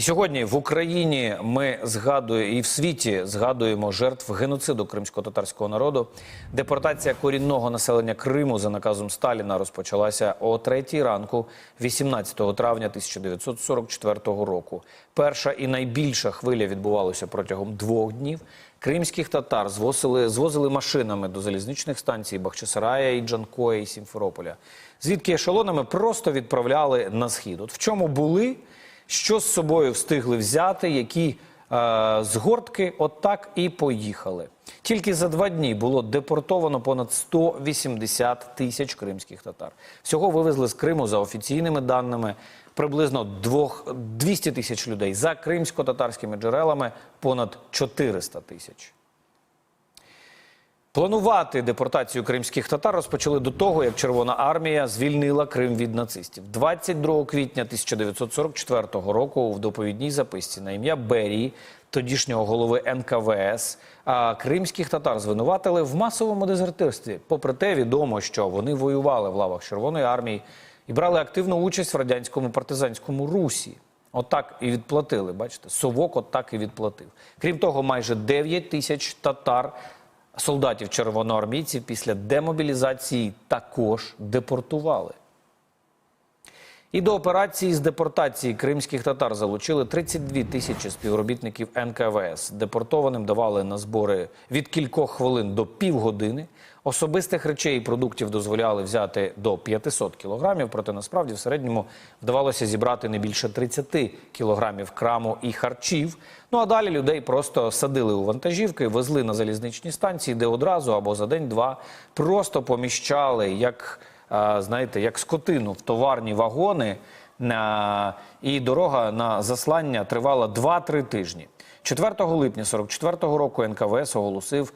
Сьогодні в Україні ми згадуємо і в світі згадуємо жертв геноциду кримсько-татарського народу. Депортація корінного населення Криму за наказом Сталіна розпочалася о третій ранку, 18 травня 1944 року. Перша і найбільша хвиля відбувалася протягом двох днів. Кримських татар звозили, звозили машинами до залізничних станцій Бахчисарая, і Джанкоя і Сімферополя, звідки ешелонами просто відправляли на схід. От в чому були що з собою встигли взяти, які е, згортки от так і поїхали. Тільки за два дні було депортовано понад 180 тисяч кримських татар. Всього вивезли з Криму за офіційними даними приблизно двох- 200 тисяч людей. За кримсько-татарськими джерелами понад 400 тисяч. Планувати депортацію кримських татар розпочали до того, як Червона армія звільнила Крим від нацистів. 22 квітня 1944 року в доповідній записці на ім'я Берії, тодішнього голови НКВС, а кримських татар звинуватили в масовому дезертирстві. Попри те, відомо, що вони воювали в лавах Червоної армії і брали активну участь в радянському партизанському русі. Отак і відплатили. Бачите, совок отак і відплатив. Крім того, майже 9 тисяч татар солдатів червоноармійців після демобілізації також депортували. І до операції з депортації кримських татар залучили 32 тисячі співробітників НКВС. Депортованим давали на збори від кількох хвилин до півгодини. Особистих речей і продуктів дозволяли взяти до 500 кілограмів, проте насправді в середньому вдавалося зібрати не більше 30 кілограмів краму і харчів. Ну а далі людей просто садили у вантажівки, везли на залізничні станції, де одразу або за день-два просто поміщали як знаєте, як скотину в товарні вагони. І дорога на заслання тривала 2-3 тижні. 4 липня 44-го року НКВС оголосив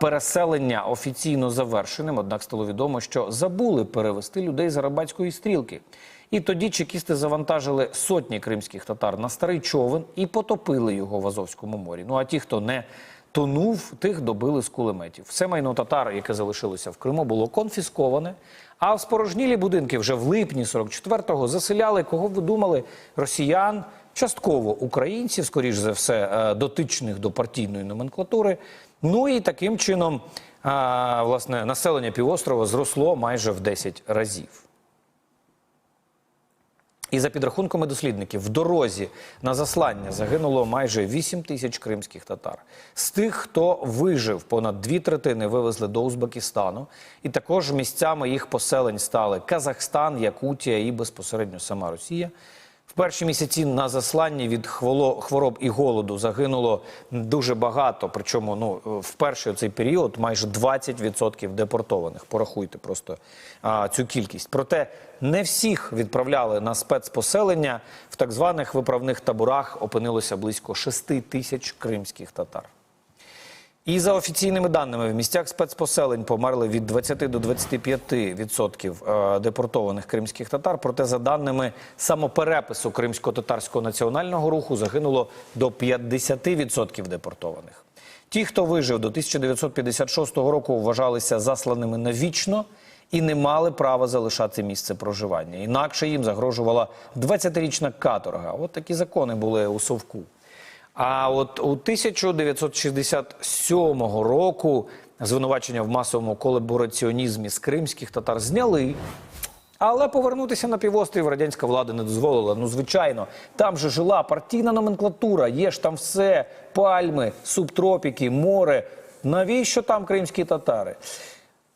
переселення офіційно завершеним. Однак стало відомо, що забули перевести людей з Арабатської стрілки. І тоді чекісти завантажили сотні кримських татар на старий човен і потопили його в Азовському морі. Ну а ті, хто не тонув, тих добили з кулеметів. Все майно татар, яке залишилося в Криму, було конфісковане. А в спорожнілі будинки вже в липні 44-го заселяли, кого ви думали, росіян, частково українців, скоріш за все, е, дотичних до партійної номенклатури. Ну і таким чином, власне, населення півострова зросло майже в 10 разів. І за підрахунками дослідників, в дорозі на заслання загинуло майже 8 тисяч кримських татар. З тих, хто вижив, понад дві третини вивезли до Узбекистану. І також місцями їх поселень стали Казахстан, Якутія і безпосередньо сама Росія. В перші місяці на засланні від хвороб і голоду загинуло дуже багато. Причому ну в перший цей період майже 20% депортованих. Порахуйте просто а, цю кількість. Проте не всіх відправляли на спецпоселення. В так званих виправних таборах опинилося близько 6 тисяч кримських татар. І за офіційними даними, в місцях спецпоселень померли від 20 до 25 відсотків е, депортованих кримських татар. Проте, за даними самоперепису кримсько-татарського національного руху, загинуло до 50 відсотків депортованих. Ті, хто вижив до 1956 року, вважалися засланими навічно і не мали права залишати місце проживання. Інакше їм загрожувала 20-річна каторга. От такі закони були у Совку. А от у 1967 року звинувачення в масовому колабораціонізмі з кримських татар зняли. Але повернутися на півострів радянська влада не дозволила. Ну, звичайно, там же жила партійна номенклатура, є ж там все: пальми, субтропіки, море. Навіщо там кримські татари?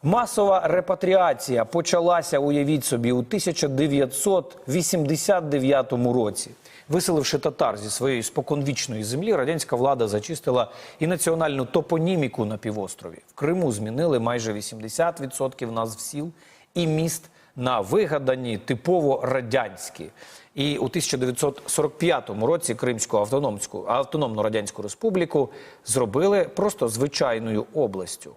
Масова репатріація почалася, уявіть собі, у 1989 році. Виселивши татар зі своєї споконвічної землі, радянська влада зачистила і національну топоніміку на півострові. В Криму змінили майже 80% назв сіл і міст на вигадані типово радянські. І у 1945 році Кримську автономську автономну радянську республіку зробили просто звичайною областю.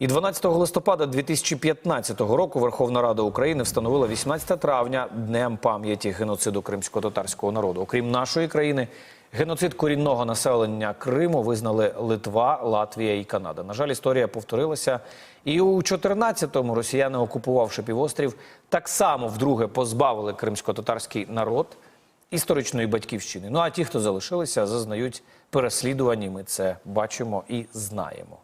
І 12 листопада 2015 року Верховна Рада України встановила 18 травня днем пам'яті геноциду кримсько-татарського народу. Окрім нашої країни, геноцид корінного населення Криму визнали Литва, Латвія і Канада. На жаль, історія повторилася. І у 14-му росіяни, окупувавши півострів, так само вдруге позбавили кримсько-татарський народ історичної батьківщини. Ну а ті, хто залишилися, зазнають переслідувань. Ми це бачимо і знаємо.